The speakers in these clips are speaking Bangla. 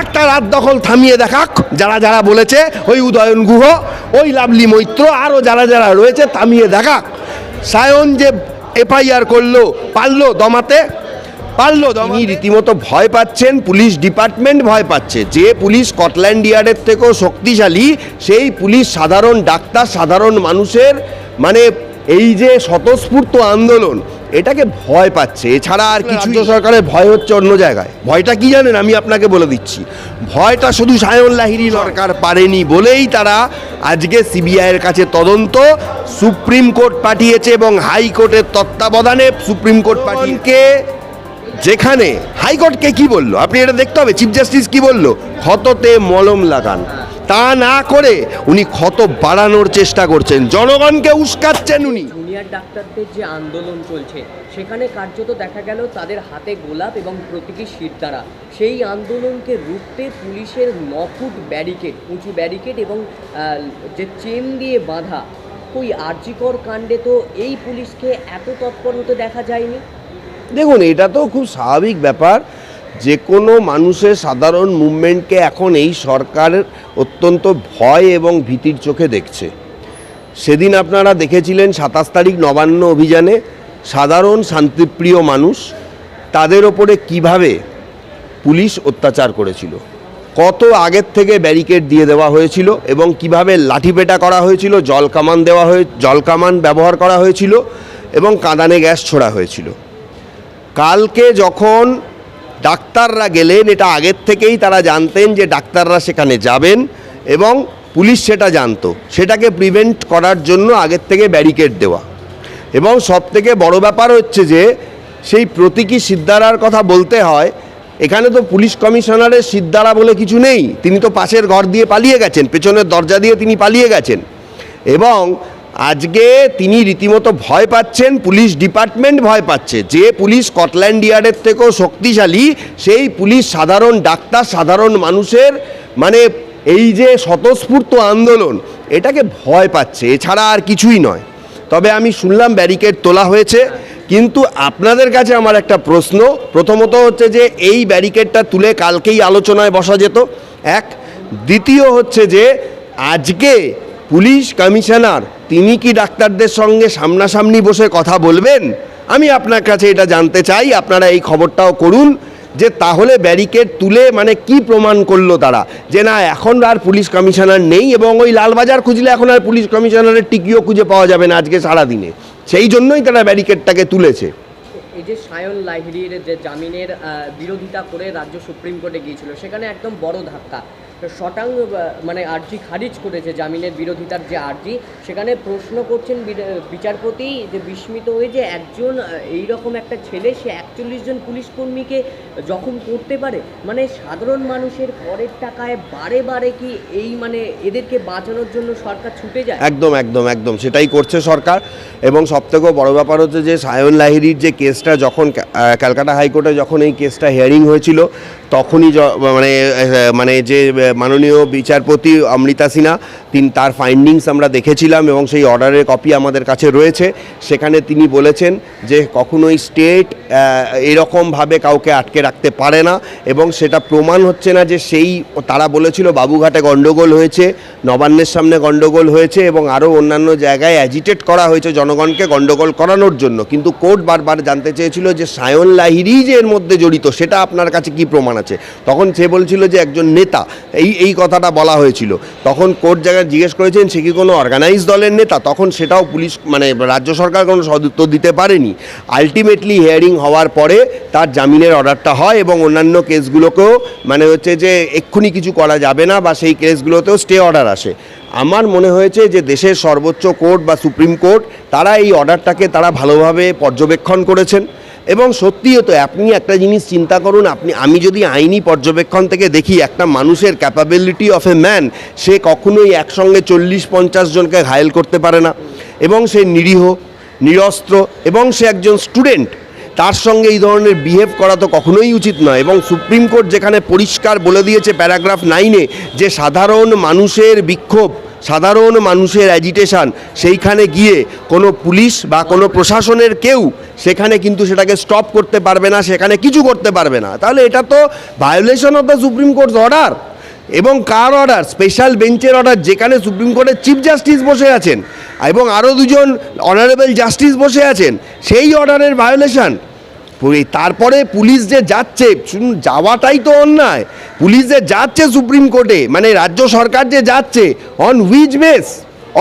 একটা রাত দখল থামিয়ে দেখাক, যারা যারা বলেছে ওই উদয়ন গুহ, ওই লাভলি মৈত্র আরও যারা যারা রয়েছে থামিয়ে দেখাক। সায়ন যে এফআইআর করল, পারল দমাতে? পারল তিনি রীতিমতো ভয় পাচ্ছেন, পুলিশ ডিপার্টমেন্ট ভয় পাচ্ছে। যে পুলিশ স্কটল্যান্ড ইয়ার্ডের থেকেও শক্তিশালী, সেই পুলিশ সাধারণ ডাক্তার, সাধারণ মানুষের মানে এই যে স্বতঃস্ফূর্ত আন্দোলন এটাকে ভয় পাচ্ছে। এছাড়া আর কিছু সরকারের ভয় হচ্ছে অন্য জায়গায়। ভয়টা কি জানেন? আমি আপনাকে বলে দিচ্ছি। ভয়টা শুধু সায়ন লাহিরি সরকার পারেনি বলেই তারা আজকে সিবিআইয়ের কাছে তদন্ত সুপ্রিম কোর্ট পাঠিয়েছে এবং হাইকোর্টের তত্ত্বাবধানে সুপ্রিম কোর্ট পাঠিয়ে যেখানে হাইকোর্টকে কি বলল? আপনি এটা দেখতে হবে। চিফ জাস্টিস কি বলল? ক্ষততে মলম লাগান। তা না করে উনি ক্ষত বাড়ানোর চেষ্টা করছেন। জনগণকে উস্কাচ্ছেন উনি। জুনিয়র ডাক্তারদের যে আন্দোলন চলছে, সেখানে কার্যত দেখা গেল তাদের হাতে গোলাপ এবং প্রতীকী শির দ্বারা সেই আন্দোলনকে রুখতে পুলিশের ন ফুট ব্যারিকেড, উঁচু ব্যারিকেড এবং যে চেন দিয়ে বাঁধা, ওই আর্যিকর কাণ্ডে তো এই পুলিশকে এত তৎপর হতে দেখা যায়নি? দেখুন, এটা তো খুব স্বাভাবিক ব্যাপার। যে কোনো মানুষের সাধারণ মুভমেন্টকে এখন এই সরকার অত্যন্ত ভয় এবং ভীতির চোখে দেখছে। সেদিন আপনারা দেখেছিলেন সাতাশ তারিখ নবান্ন অভিযানে সাধারণ শান্তিপ্রিয় মানুষ তাদের ওপরে কীভাবে পুলিশ অত্যাচার করেছিল, কত আগের থেকে ব্যারিকেড দিয়ে দেওয়া হয়েছিল এবং কীভাবে লাঠিপেটা করা হয়েছিল, জল কামান দেওয়া হয়ে, জল কামান ব্যবহার করা হয়েছিল এবং কাঁদানে গ্যাস ছোড়া হয়েছিল। কালকে যখন ডাক্তাররা গেলেন, এটা আগের থেকেই তারা জানতেন যে ডাক্তাররা সেখানে যাবেন এবং পুলিশ সেটা জানতো। সেটাকে প্রিভেন্ট করার জন্য আগের থেকে ব্যারিকেড দেওয়া। এবং সবথেকে বড় ব্যাপার হচ্ছে যে, সেই প্রতীকী সিদ্ধারার কথা বলতে হয়, এখানে তো পুলিশ কমিশনারের সিদ্ধারা বলে কিছু নেই। তিনি তো পাশের ঘর দিয়ে পালিয়ে গেছেন, পেছনের দরজা দিয়ে তিনি পালিয়ে গেছেন। এবং আজকে তিনি রীতিমতো ভয় পাচ্ছেন, পুলিশ ডিপার্টমেন্ট ভয় পাচ্ছে। যে পুলিশ স্কটল্যান্ড ইয়ার্ডের থেকেও শক্তিশালী, সেই পুলিশ সাধারণ ডাক্তার, সাধারণ মানুষের মানে এই যে স্বতঃস্ফূর্ত আন্দোলন, এটাকে ভয় পাচ্ছে, এছাড়া আর কিছুই নয়। তবে আমি শুনলাম ব্যারিকেড তোলা হয়েছে, কিন্তু আপনাদের কাছে আমার একটা প্রশ্ন। প্রথমত হচ্ছে যে, এই ব্যারিকেডটা তুলে কালকেই আলোচনায় বসা যেত। এক। দ্বিতীয় হচ্ছে যে, আজকে পুলিশ কমিশনার, তিনি কি ডাক্তারদের সঙ্গে সামনাসামনি বসে কথা বলবেন? আমি আপনার কাছে এটা জানতে চাই, আপনারা এই খবরটাও করুন। যে তাহলে ব্যারিকেড তুলে মানে কি প্রমাণ করল তারা? যে না, এখন আর পুলিশ কমিশনার নেই এবং ওই লালবাজার খুঁজলে এখন আর পুলিশ কমিশনারের টিকিও খুঁজে পাওয়া যাবে না আজকে সারাদিনে। সেই জন্যই তারা ব্যারিকেডটাকে তুলেছে। এই যে সায়ন লাহিড়ির যে জামিনের বিরোধিতা করে রাজ্য সুপ্রিম কোর্টে গিয়েছিল, সেখানে একদম বড় ধাক্কা। শটাং মানে আর্জি খারিজ করেছে জামিনের বিরোধিতার যে আর্জি, সেখানে প্রশ্ন করছেন বিচারপতি যে বিস্মিত হয়ে যে একজন এই রকম একটা ছেলে, সে একচল্লিশ জন পুলিশ কর্মীকে জখম করতে পারে? মানে সাধারণ মানুষের করের টাকায় বারে বারে কি এই মানে এদেরকে বাঁচানোর জন্য সরকার ছুটে যায়? একদম একদম একদম। সেটাই করছে সরকার। এবং সবথেকে বড় ব্যাপার হচ্ছে যে সায়ন লাহিরির যে কেসটা যখন ক্যালকাটা হাইকোর্টে যখন এই কেসটা হিয়ারিং হয়েছিল তখনই মানে মানে যে মাননীয় বিচারপতি অমৃতা সিনহা তিনি তার ফাইন্ডিংস আমরা দেখেছিলাম এবং সেই অর্ডারের কপি আমাদের কাছে রয়েছে। সেখানে তিনি বলেছেন যে কখনোই স্টেট এরকমভাবে কাউকে আটকে রাখতে পারে না এবং সেটা প্রমাণ হচ্ছে না যে সেই তারা বলেছিল বাবুঘাটে গণ্ডগোল হয়েছে, নবান্নের সামনে গণ্ডগোল হয়েছে এবং আরও অন্যান্য জায়গায় অ্যাজিটেট করা হয়েছে জনগণকে গণ্ডগোল করানোর জন্য। কিন্তু কোর্ট বারবার জানতে চেয়েছিল যে সায়ন লাহিরি যে এর মধ্যে জড়িত, সেটা আপনার কাছে কি প্রমাণ আছে? তখন সে বলছিল যে একজন নেতা, এই এই কথাটা বলা হয়েছিল। তখন কোর্ট জায়গায় জিজ্ঞেস করেছেন, সে কি কোনো অর্গানাইজ দলের নেতা? তখন সেটাও পুলিশ মানে রাজ্য সরকার কোনো সদুত্তর দিতে পারেনি। আলটিমেটলি হিয়ারিং হওয়ার পরে তার জামিনের অর্ডারটা হয় এবং অন্যান্য কেসগুলোকেও মানে হচ্ছে যে এক্ষুনি কিছু করা যাবে না বা সেই কেসগুলোতেও স্টে অর্ডার আসে। আমার মনে হয়েছে যে দেশের সর্বোচ্চ কোর্ট বা সুপ্রিম কোর্ট, তারা এই অর্ডারটাকে তারা ভালোভাবে পর্যবেক্ষণ করেছেন। এবং সত্যিও তো আপনি একটা জিনিস চিন্তা করুন, আপনি, আমি যদি আইনি পর্যবেক্ষণ থেকে দেখি একটা মানুষের ক্যাপাবিলিটি অফ এ ম্যান সে কখনোই একসঙ্গে চল্লিশ পঞ্চাশ জনকে ঘায়েল করতে পারে না। এবং সে নিরীহ, নিরস্ত্র, এবং সে একজন স্টুডেন্ট তার সঙ্গে এই ধরনের বিহেভ করা তো কখনোই উচিত নয়। এবং সুপ্রিম কোর্ট যেখানে পরিষ্কার বলে দিয়েছে প্যারাগ্রাফ নাইনে যে সাধারণ মানুষের বিক্ষোভ সাধারণ মানুষের অ্যাজিটেশন সেইখানে গিয়ে কোনো পুলিশ বা কোনো প্রশাসনের কেউ সেখানে কিন্তু সেটাকে স্টপ করতে পারবে না, সেখানে কিছু করতে পারবে না। তাহলে এটা তো violation of the supreme court order এবং কার অর্ডার স্পেশাল বেঞ্চের অর্ডার যেখানে সুপ্রিম কোর্টের চিফ জাস্টিস বসে আছেন, এবং আরও দুজন অনারেবল জাস্টিস বসে আছেন, সেই অর্ডারের ভায়োলেশন তারপরে পুলিশ যে যাচ্ছে যাওয়াটাই তো অন্যায়। পুলিশ যে যাচ্ছে সুপ্রিম কোর্টে মানে রাজ্য সরকার যে যাচ্ছে on which base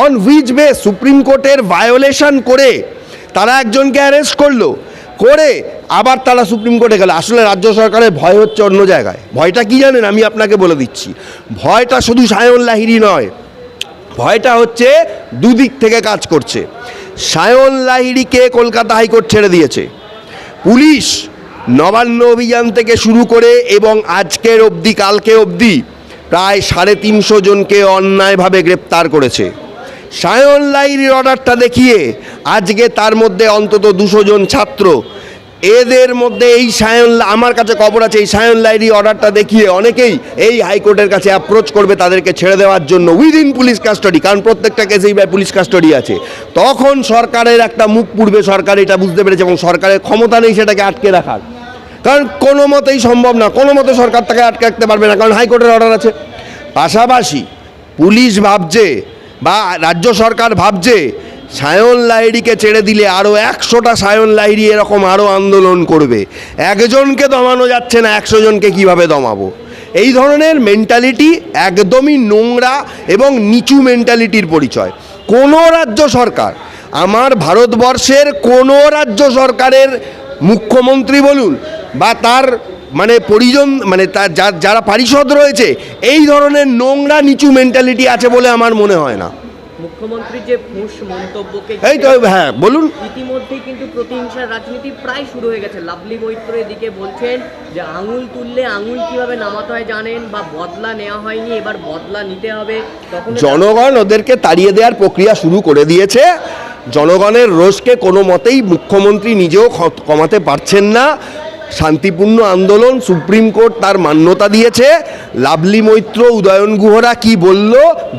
on which base supreme কোর্টের ভায়োলেশন করে তারা একজনকে অ্যারেস্ট করল। করে আবার তারা সুপ্রিম কোর্টে গেল। আসলে রাজ্য সরকারের ভয় হচ্ছে অন্য জায়গায়। ভয়টা কি জানেন? আমি আপনাকে বলে দিচ্ছি। ভয়টা শুধু সায়ন লাহিরি নয়। ভয়টা হচ্ছে দুদিক থেকে কাজ করছে। সায়ন লাহিড়িকে কলকাতা হাইকোর্ট ছেড়ে দিয়েছে। পুলিশ নবান্ন অভিযান থেকে শুরু করে এবং আজকের অবধি, কালকে অবধি প্রায় সাড়ে তিনশো জনকে অন্যায়ভাবে গ্রেপ্তার করেছে। সায়ন লাইরির অর্ডারটা দেখিয়ে আজকে তার মধ্যে অন্তত দুশো জন ছাত্র এদের মধ্যে এই সায়ন আমার কাছে খবর আছে, এই সায়ন লাইরি অর্ডারটা দেখিয়ে অনেকেই এই হাইকোর্টের কাছে অ্যাপ্রোচ করবে তাদেরকে ছেড়ে দেওয়ার জন্য উইদিন পুলিশ কাস্টডি কারণ প্রত্যেকটা কেসেই ভাই পুলিশ কাস্টডি আছে। তখন সরকারের একটা মুখ পূর্বে সরকার এটা বুঝতে পেরেছে এবং সরকারের ক্ষমতা নেই সেটাকে আটকে রাখার। কারণ কোনো মতেই সম্ভব না, কোনো মতে সরকার তাকে আটকে রাখতে পারবে না, কারণ হাইকোর্টের অর্ডার আছে। পাশাপাশি পুলিশ ভাবছে বা রাজ্য সরকার ভাবছে সায়ন লাহিড়িকে ছেড়ে দিলে আরও একশোটা সায়ন লাহিড়ি এরকম আরও আন্দোলন করবে। একজনকে দমানো যাচ্ছে না, একশো জনকে কীভাবে দমাবো? এই ধরনের মেন্টালিটি একদমই নোংরা এবং নিচু মেন্টালিটির পরিচয়। কোনো রাজ্য সরকার, আমার ভারতবর্ষের কোনো রাজ্য সরকারের মুখ্যমন্ত্রী বলুন বা তার মানে পরিজন মানে তার যারা পারিষদ রয়েছে, এই ধরনের নোংরা, নিচু মেন্টালিটি আছে বলে আমার মনে হয় না। মুখ্যমন্ত্রীর যে ফুঁস মন্তব্যকে এই তো হ্যাঁ বলুন। ইতিমধ্যেই কিন্তু প্রতিহিংসার রাজনীতি প্রায় শুরু হয়ে গেছে। লাভলি মৈত্র এদিকে বলছেন যে আঙুল তুললে আঙুল কীভাবে নামাতে হয় জানেন বা বদলা নেওয়া হয়নি এবার বদলা নিতে হবে। তখন জনগণ ওদেরকে তাড়িয়ে দেওয়ার প্রক্রিয়া শুরু করে দিয়েছে। জনগণের রোষকে কোনো মতেই মুখ্যমন্ত্রী নিজেও কমাতে পারছেন না। শান্তিপূর্ণ আন্দোলন সুপ্রিম কোর্ট তার মান্যতা দিয়েছে। লাভলি মৈত্র, উদয়ন গুহরা কি বলল?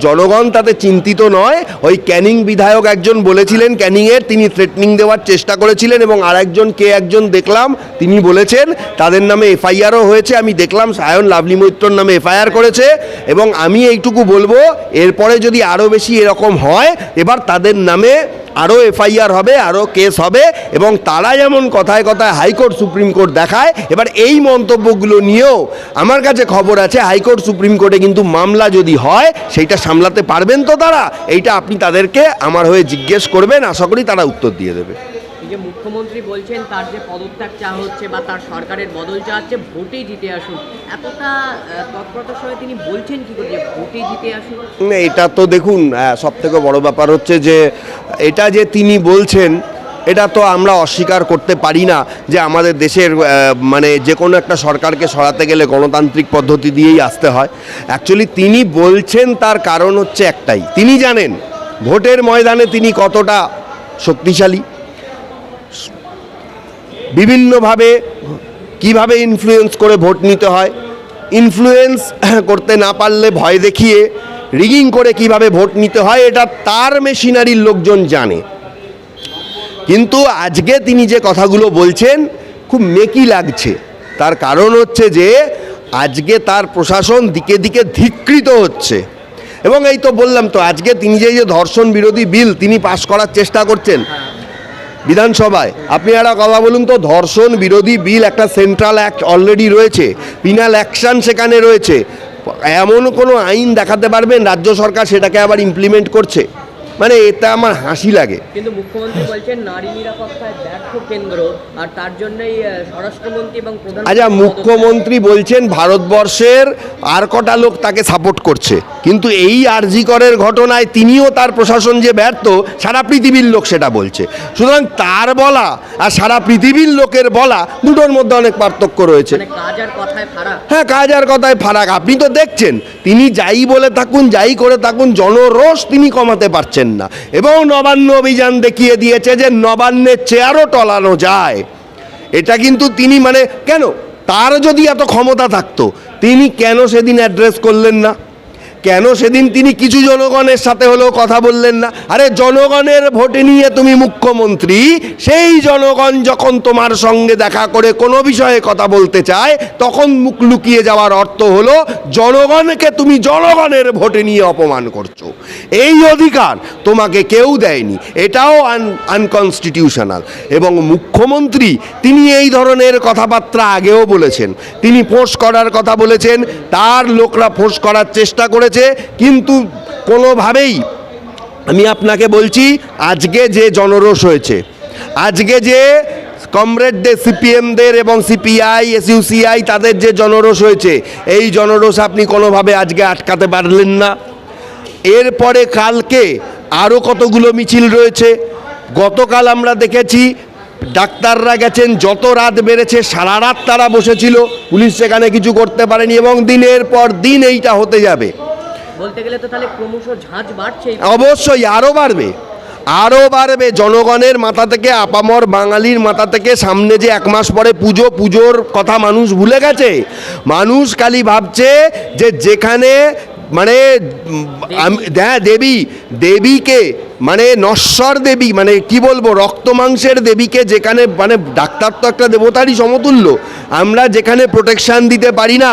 জনগণ তাতে চিন্তিত নয়। ওই ক্যানিং বিধায়ক একজন বলেছিলেন ক্যানিংয়ের, তিনি থ্রেটনিং দেওয়ার চেষ্টা করেছিলেন এবং আরেকজন কে একজন দেখলাম, তিনি বলেছেন, তাদের নামে এফআইআরও হয়েছে। আমি দেখলাম সায়ন লাভলি মৈত্রর নামে এফআইআর করেছে এবং আমি এইটুকু বলব, এরপরে যদি আরও বেশি এরকম হয়, এবার তাদের নামে আরও এফআইআর হবে, আরও কেস হবে এবং তারা যেমন কথায় কথায় হাইকোর্ট সুপ্রিম কোর্ট দেখায়, এবার এই মন্তব্যগুলো নিয়েও আমার কাছে খবর আছে, হাইকোর্ট সুপ্রিম কোর্টে কিন্তু মামলা যদি হয়, সেইটা সামলাতে পারবেন তো তারা? এইটা আপনি তাদেরকে আমার হয়ে জিজ্ঞেস করবেন, আশা করি তারা উত্তর দিয়ে দেবে। যে মুখ্যমন্ত্রী বলছেন তার যে পদত্যাগ চাওয়া হচ্ছে বা তার সরকারের বদল চাচ্ছে ভোটেই জিতে আসুন। এতটা তৎপরতার সঙ্গে তিনি বলছেন কি করে যে ভোটেই জিতে আসুন? না, এটা তো দেখুন সব থেকে বড় ব্যাপার হচ্ছে যে এটা যে তিনি বলছেন এটা তো আমরা অস্বীকার করতে পারি না যে আমাদের দেশের মানে যে কোনো একটা সরকারকে সরাতে গেলে গণতান্ত্রিক পদ্ধতি দিয়েই আসতে হয়। অ্যাকচুয়ালি তিনি বলছেন তার কারণ হচ্ছে একটাই। তিনি জানেন ভোটের ময়দানে তিনি কতটা শক্তিশালী। বিভিন্নভাবে কীভাবে ইনফ্লুয়েন্স করে ভোট নিতে হয়। ইনফ্লুয়েন্স করতে না পারলে ভয় দেখিয়ে রিগিং করে কীভাবে ভোট নিতে হয়, এটা তার মেশিনারির লোকজন জানে। কিন্তু আজকে তিনি যে কথাগুলো বলছেন, খুব মেকি লাগছে। তার কারণ হচ্ছে যে, আজকে তার প্রশাসন দিকে দিকে ধিকৃত হচ্ছে। এবং এই তো বললাম তো, আজকে তিনি যে যে ধর্ষণ বিরোধী বিল তিনি পাশ করার চেষ্টা করছেন বিধানসভায়। আপনি একটা কথা বলুন তো, ধর্ষণ বিরোধী বিল একটা সেন্ট্রাল অ্যাক্ট অলরেডি রয়েছে, পিনাল অ্যাকশান সেখানে রয়েছে। এমন কোনো আইন দেখাতে পারবেন? রাজ্য সরকার সেটাকে আবার ইমপ্লিমেন্ট করছে? মানে এটা আমার হাসি লাগে। কিন্তু মুখ্যমন্ত্রী বলছেন নারী নিরাপত্তায় ব্যর্থ কেন্দ্র আর তার জন্যই স্বরাষ্ট্রমন্ত্রী এবং প্রধান আচ্ছা মুখ্যমন্ত্রী বলছেন ভারতবর্ষের আর কটা লোক তাকে সাপোর্ট করছে। কিন্তু এই আরজিকরের ঘটনায় তিনিও তার প্রশাসন যে ব্যর্থ সারা পৃথিবীর লোক সেটা বলছে। সুতরাং তার বলা আর সারা পৃথিবীর লোকের বলা দুটোর মধ্যে অনেক পার্থক্য রয়েছে। মানে হ্যাঁ কাজ আর কথায় ফারাক। আপনি তো দেখছেন তিনি যাই বলে থাকুন যাই করে থাকুন জনরোষ তিনি কমাতে পারছেন না। এবং নবান্ন অভিযান দেখিয়ে দিয়েছে যে নবান্নের চেয়ারও টলানো যায়। এটা কিন্তু তিনি মানে কেন? তার যদি এত ক্ষমতা থাকতো, তিনি কেন সেদিন অ্যাড্রেস করলেন না? কেন সেদিন তিনি কিছু জনগণের সাথে হলেও কথা বললেন না? আরে, জনগণের ভোটে নিয়ে তুমি মুখ্যমন্ত্রী, সেই জনগণ যখন তোমার সঙ্গে দেখা করে কোনো বিষয়ে কথা বলতে চায়, তখন মুখ লুকিয়ে যাওয়ার অর্থ হলো, জনগণকে তুমি জনগণের ভোটে নিয়ে অপমান করছ। এই অধিকার তোমাকে কেউ দেয়নি। এটাও আন, আনকনস্টিটিউশনাল। এবং মুখ্যমন্ত্রী, তিনি এই ধরনের কথাবার্তা আগেও বলেছেন। তিনি ফোঁস করার কথা বলেছেন, তার লোকরা ফোঁস করার চেষ্টা করেছে। কিন্তু কোনোভাবেই আমি আপনাকে বলছি, আজকে যে জনরোষ হয়েছে, আজকে যে কমরেডদের সিপিএমদের এবং সিপিআই, এসইউসিআই, তাদের যে জনরোষ হয়েছে, এই জনরোষ আপনি কোনোভাবে আজকে আটকাতে পারলেন না। এরপরে কালকে আরও কতগুলো মিছিল রয়েছে, গতকাল আমরা দেখেছি, ডাক্তাররা গেছেন, যত রাত বেড়েছে, সারা রাত তারা বসেছিল, পুলিশ সেখানে কিছু করতে পারেনি এবং দিনের পর দিন এইটা হতে যাবে। বলতে গেলে তো তাহলে ক্রমশ ঝাঁজ বাড়ছে অবশ্যই আরও বাড়বে। আরও বাড়বে জনগণের মাথা থেকে, আপামর বাঙালির মাথা থেকে। সামনে যে এক মাস পরে পুজো, পুজোর কথা মানুষ ভুলে গেছে। মানুষ খালি ভাবছে যে যেখানে মানে হ্যাঁ দেবী, দেবীকে মানে নশ্বর দেবী মানে কি বলব, রক্ত মাংসের দেবীকে যেখানে মানে ডাক্তার তো একটা দেবতারই সমতুল্য, আমরা যেখানে প্রোটেকশান দিতে পারি না,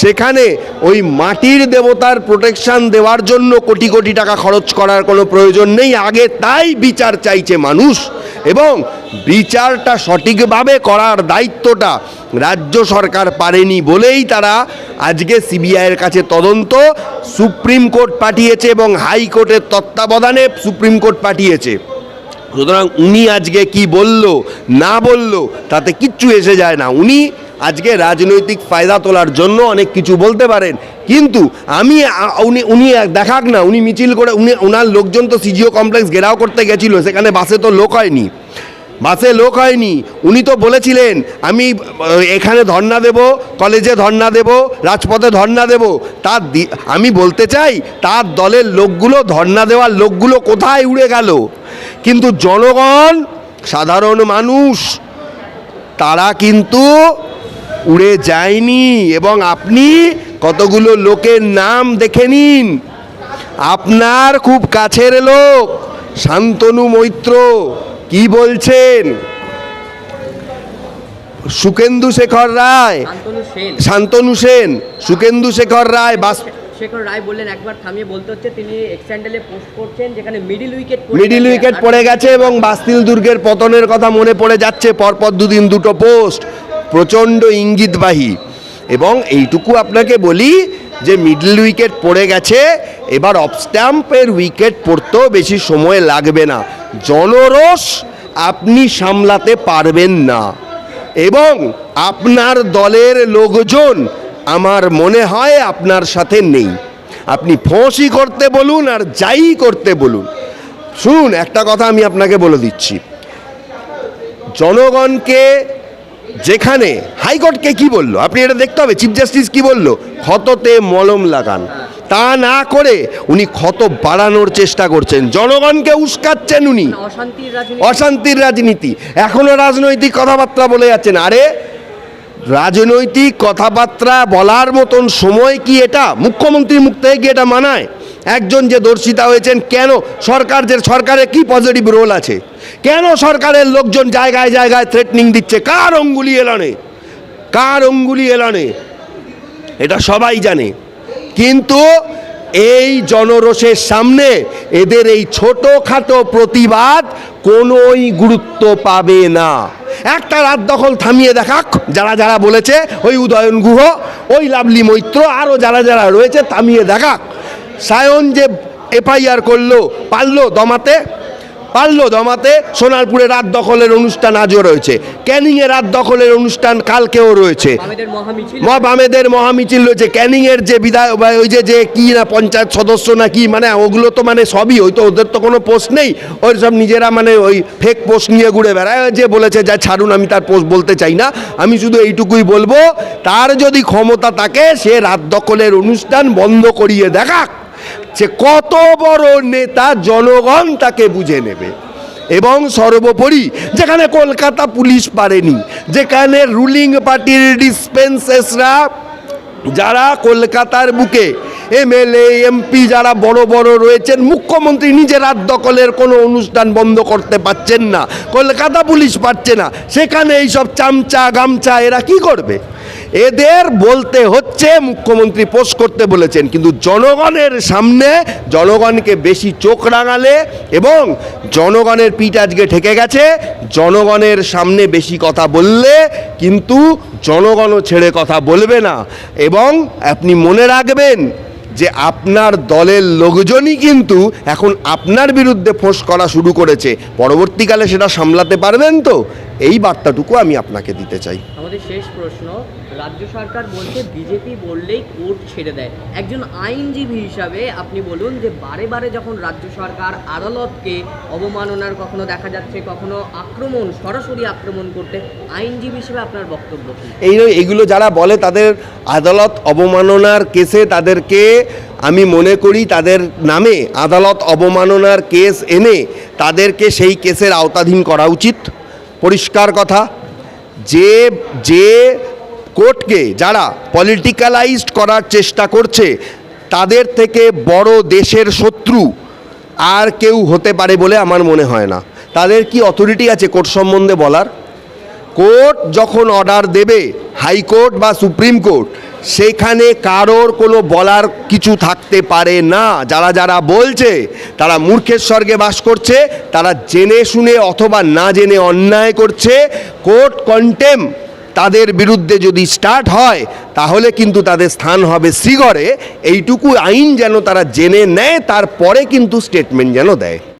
সেখানে ওই মাটির দেবতার প্রোটেকশান দেওয়ার জন্য কোটি কোটি টাকা খরচ করার কোনো প্রয়োজন নেই। আগে তাই বিচার চাইছে মানুষ, এবং বিচারটা সঠিকভাবে করার দায়িত্বটা রাজ্য সরকার পারেনি বলেই তারা আজকে সিবিআইয়ের কাছে তদন্ত সুপ্রিম কোর্ট পাঠিয়েছে এবং হাইকোর্টের তত্ত্বাবধানে সুপ্রিম কোর্ট পাঠিয়েছে। সুতরাং উনি আজকে কি বলল, না বলল, তাতে কিচ্ছু এসে যায় না। উনি আজকে রাজনৈতিক ফায়দা তোলার জন্য অনেক কিছু বলতে পারেন। কিন্তু আমি, উনি উনি দেখাক না, উনি মিছিল করে, উনি ওনার লোকজন তো সিজিও কমপ্লেক্স ঘেরাও করতে গেছিল, সেখানে বাসে তো লোক হয়নি। বাসে লোক হয়নি। উনি তো বলেছিলেন, আমি এখানে ধর্না দেব, কলেজে ধর্ণা দেব, রাজপথে ধর্ণা দেব। তার আমি বলতে চাই, তার দলের লোকগুলো, ধর্ণা দেওয়ার লোকগুলো কোথায় উড়ে গেল? কিন্তু জনগণ সাধারণ মানুষ, তারা কিন্তু উড়ে যায়নি। এবং আপনি কতগুলো লোকের নাম দেখে নিন। আপনার খুব কাছের লোক, শান্তনু মৈত্র। কি বলছেন? সুকেন্দু শেখর রায়। শান্তনু সেন। সুকেন্দু শেখর রায় বাস শেখর রায় বললেন একবার থামিয়ে বলতে হচ্ছে তিনি এক্সট্যান্ডেলে পোস্ট করছেন যেখানে মিডিল উইকেট মিডিল উইকেট পড়ে গেছে এবং বাস্তিল দুর্গের পতনের কথা মনে পড়ে যাচ্ছে পরপর দুদিন দুটো পোস্ট প্রচণ্ড ইঙ্গিতবাহী। এবং এইটুকু আপনাকে বলি যে মিডল উইকেট পড়ে গেছে, এবার অফ স্ট্যাম্পের উইকেট পড়তেও বেশি সময় লাগবে না। জনরোষ আপনি সামলাতে পারবেন না। এবং আপনার দলের লোকজন আমার মনে হয় আপনার সাথে নেই। আপনি ফোঁসই করতে বলুন আর যাই করতে বলুন। শুনুন, একটা কথা আমি আপনাকে বলে দিচ্ছি। জনগণকে যেখানে হাইকোর্টকে কি বলল? আপনি এটা দেখতে হবে চিফ জাস্টিস কি বলল? ক্ষততে মলম লাগান। তা না করে উনি ক্ষত বাড়ানোর চেষ্টা করছেন। জনগণকে উস্কাচ্ছেন উনি। অশান্তির রাজনীতি। অশান্তির রাজনীতি। এখনও রাজনৈতিক কথাবার্তা বলে যাচ্ছেন। আরে রাজনৈতিক কথাবার্তা বলার মতন সময় কি এটা? মুখ্যমন্ত্রীর মুখ থেকে কি এটা মানায়? একজন যে দর্শিতা হয়েছেন কেন সরকার যে সরকারের কি পজিটিভ রোল আছে? কেন সরকারের লোকজন জায়গায় জায়গায় থ্রেটনিং দিচ্ছে? কার অঙ্গুলি এলানে? কার অঙ্গুলি এলানে? এটা সবাই জানে। কিন্তু এই জনরোষের সামনে এদের এই ছোটোখাটো প্রতিবাদ কোনোই গুরুত্ব পাবে না। একটা রাত দখল থামিয়ে দেখাক, যারা যারা বলেছে, ওই উদয়ন গুহ, ওই লাভলি মৈত্র আরও যারা যারা রয়েছে, থামিয়ে দেখাক। সায়ন যে এফআইআর করল, পারল দমাতে পারল দমাতে সোনারপুরে রাত দখলের অনুষ্ঠান আজও রয়েছে। ক্যানিংয়ে রাত দখলের অনুষ্ঠান কালকেও রয়েছে। বামেদের মহামিছিল। রয়েছে। ক্যানিংয়ের যে বিধায়ক বা ওই যে যে কি না পঞ্চায়েত সদস্য না কি মানে ওগুলো তো মানে সবই ওই তো ওদের তো কোনো পোস্ট নেই। ওই সব নিজেরা মানে ওই ফেক পোস্ট নিয়ে ঘুরে বেড়ায়। যে বলেছে যা ছাড়ুন আমি তার পোস্ট বলতে চাই না। আমি শুধু এইটুকুই বলব তার যদি ক্ষমতা থাকে সে রাত দখলের অনুষ্ঠান বন্ধ করিয়ে দেখাক। সে কত বড় নেতা জনগণ তাকে বুঝে নেবে। এবং সর্বোপরি যেখানে কলকাতা পুলিশ পারেনি, যেখানে রুলিং পার্টির ডিসপেন্সেসরা যারা কলকাতার বুকে এমএলএ এমপি যারা বড় বড় রয়েছেন, মুখ্যমন্ত্রী নিজে রাত দখলের কোনো অনুষ্ঠান বন্ধ করতে পারছেন না, কলকাতা পুলিশ পারছে না, সেখানে এইসব চামচা গামচা এরা কি করবে? এদের বলতে হচ্ছে, মুখ্যমন্ত্রী পোস্ট করতে বলেছেন, কিন্তু জনগণের সামনে জনগণকে বেশি চোখ রাঙালে এবং জনগণের পিঠ আজকে ঠেকে গেছে, জনগণের সামনে বেশি কথা বললে কিন্তু জনগণও ছেড়ে কথা বলবে না। এবং আপনি মনে রাখবেন যে আপনার দলের লোকজনই কিন্তু এখন আপনার বিরুদ্ধে ফোঁস করা শুরু করেছে। পরবর্তীকালে সেটা সামলাতে পারবেন তো? এই বার্তাটুকু আমি আপনাকে দিতে চাই। আমাদের শেষ প্রশ্ন রাজ্য সরকার বলছে, বিজেপি বললেই কোর্ট ছেড়ে দেয়। একজন আইনজীবী হিসাবে আপনি বলুন যে, বারে বারে যখন রাজ্য সরকার আদালতকে অবমাননার কখনো দেখা যাচ্ছে, কখনো আক্রমণ, সরাসরি আক্রমণ করতে, আইনজীবী হিসেবে আপনার বক্তব্য এই এইগুলো যারা বলে তাদের আদালত অবমাননার কেসে তাদেরকে আমি মনে করি তাদের নামে আদালত অবমাননার কেস এনে তাদেরকে সেই কেসের আওতাধীন করা উচিত। পরিষ্কার কথা, যে যে কোর্টকে যারা পলিটিক্যালাইজড করার চেষ্টা করছে, তাদের থেকে বড় দেশের শত্রু আর কেউ হতে পারে বলে আমার মনে হয় না। তাদের কি অথরিটি আছে কোর্ট সম্বন্ধে বলার? কোর্ট যখন অর্ডার দেবে হাইকোর্ট বা সুপ্রিম কোর্ট সেখানে কারোর কোনো বলার কিছু থাকতে পারে না। যারা যারা বলছে, তারা মূর্খের স্বর্গে বাস করছে, তারা জেনে শুনে অথবা না জেনে অন্যায় করছে। কোর্ট কন্টেম তাদের বিরুদ্ধে যদি স্টার্ট হয়, তাহলে কিন্তু তাদের স্থান হবে শ্রীগড়ে। এইটুকু আইন যেন তারা জেনে নেয়, তারপরে কিন্তু স্টেটমেন্ট যেন দেয়।